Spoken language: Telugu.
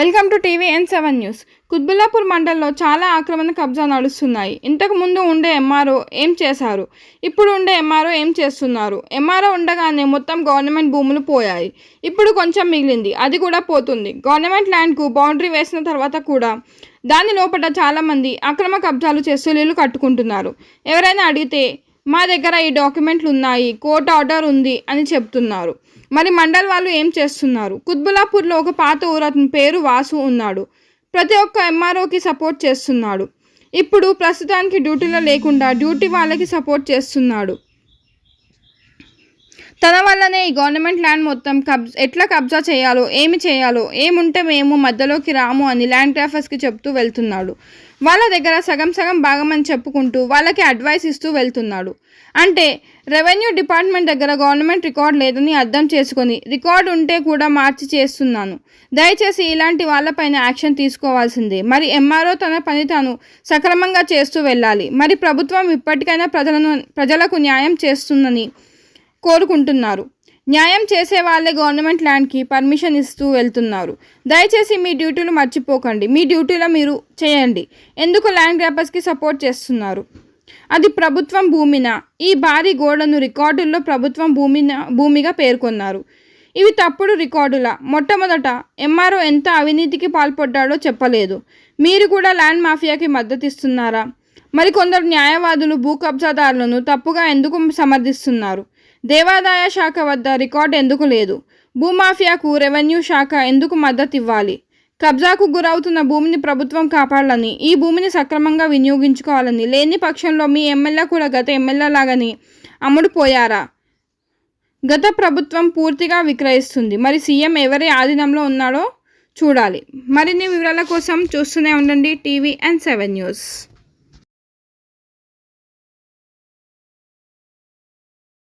Welcome to TV N seven news. Quthbullapur మండలంలో చాలా ఆక్రమణ కబ్జా నడుస్తున్నాయి. ఇంతకు ముందు ఉండే ఎంఆర్ఓ ఏం చేశారు? ఇప్పుడు ఉండే ఎంఆర్ఓ ఏం చేస్తున్నారు? ఎంఆర్ఓ ఉండగానే మొత్తం గవర్నమెంట్ భూములు పోయాయి. ఇప్పుడు కొంచెం మిగిలింది. అది కూడా పోతుంది. గవర్నమెంట్ ల్యాండ్కు బౌండరీ వేసిన తర్వాత కూడా దాని లోపల చాలామంది అక్రమ కబ్జాలు చేస్తూ ఇల్లు కట్టుకుంటున్నారు. ఎవరైనా అడిగితే మా దగ్గర ఈ డాక్యుమెంట్లు ఉన్నాయి కోర్ట్ ఆర్డర్ ఉంది అని చెప్తున్నారు. మరి మండల్ వాళ్ళు ఏం చేస్తున్నారు? కుత్బులాపూర్లో ఒక పాత ఊరు అతని పేరు వాసు ఉన్నాడు. ప్రతి ఒక్క ఎంఆర్ఓకి సపోర్ట్ చేస్తున్నాడు. ఇప్పుడు ప్రస్తుతానికి డ్యూటీలో లేకుండా డ్యూటీ వాళ్ళకి సపోర్ట్ చేస్తున్నాడు. తన వల్లనే ఈ గవర్నమెంట్ ల్యాండ్ మొత్తం కబ్జ ఎట్లా కబ్జా చేయాలో ఏమి చేయాలో ఏముంటే మేము మధ్యలోకి రాము అని ల్యాండ్ గ్రాఫర్స్కి చెప్తూ వెళ్తున్నాడు. వాళ్ళ దగ్గర సగం సగం భాగమని చెప్పుకుంటూ వాళ్ళకి అడ్వైస్ ఇస్తూ వెళ్తున్నాడు. అంటే రెవెన్యూ డిపార్ట్మెంట్ దగ్గర గవర్నమెంట్ రికార్డ్ లేదని అర్థం చేసుకొని రికార్డ్ ఉంటే కూడా మార్చి చేస్తున్నాను. దయచేసి ఇలాంటి వాళ్ళపైన యాక్షన్ తీసుకోవాల్సిందే. మరి ఎంఆర్ఓ తన పని తాను సక్రమంగా చేస్తూ వెళ్ళాలి. మరి ప్రభుత్వం ఇప్పటికైనా ప్రజలను ప్రజలకు న్యాయం చేస్తుందని కోరుకుంటున్నారు. న్యాయం చేసే వాళ్ళే గవర్నమెంట్ ల్యాండ్కి పర్మిషన్ ఇస్తూ వెళ్తున్నారు. దయచేసి మీ డ్యూటీలు మర్చిపోకండి. మీ డ్యూటీలో మీరు చేయండి. ఎందుకు ల్యాండ్ గ్రాపర్స్కి సపోర్ట్ చేస్తున్నారు? అది ప్రభుత్వం భూమిన? ఈ భారీ గోడను రికార్డుల్లో ప్రభుత్వం భూమిన భూమిగా పేర్కొన్నారు. ఇవి తప్పుడు రికార్డుల? మొట్టమొదట ఎంఆర్ఓ ఎంత అవినీతికి పాల్పడ్డాడో చెప్పలేదు. మీరు కూడా ల్యాండ్ మాఫియాకి మద్దతు ఇస్తున్నారా న్యాయవాదులు భూ కబ్జాదారులను తప్పుగా ఎందుకు సమర్థిస్తున్నారు? దేవాదాయ శాఖ వద్ద రికార్డు ఎందుకు లేదు? భూమాఫియాకు రెవెన్యూ శాఖ ఎందుకు మద్దతు ఇవ్వాలి కబ్జాకు గురవుతున్న భూమిని ప్రభుత్వం కాపాడాలని ఈ భూమిని సక్రమంగా వినియోగించుకోవాలని లేని పక్షంలో మీ ఎమ్మెల్యే కూడా గత ఎమ్మెల్యే లాగాని అమ్ముడుపోయారా గత ప్రభుత్వం పూర్తిగా విక్రయిస్తుంది. మరి సీఎం ఎవరి ఆధీనంలో ఉన్నాడో చూడాలి. మరిన్ని వివరాల కోసం చూస్తూనే ఉండండి టీవీ అండ్ సెవెన్ న్యూస్.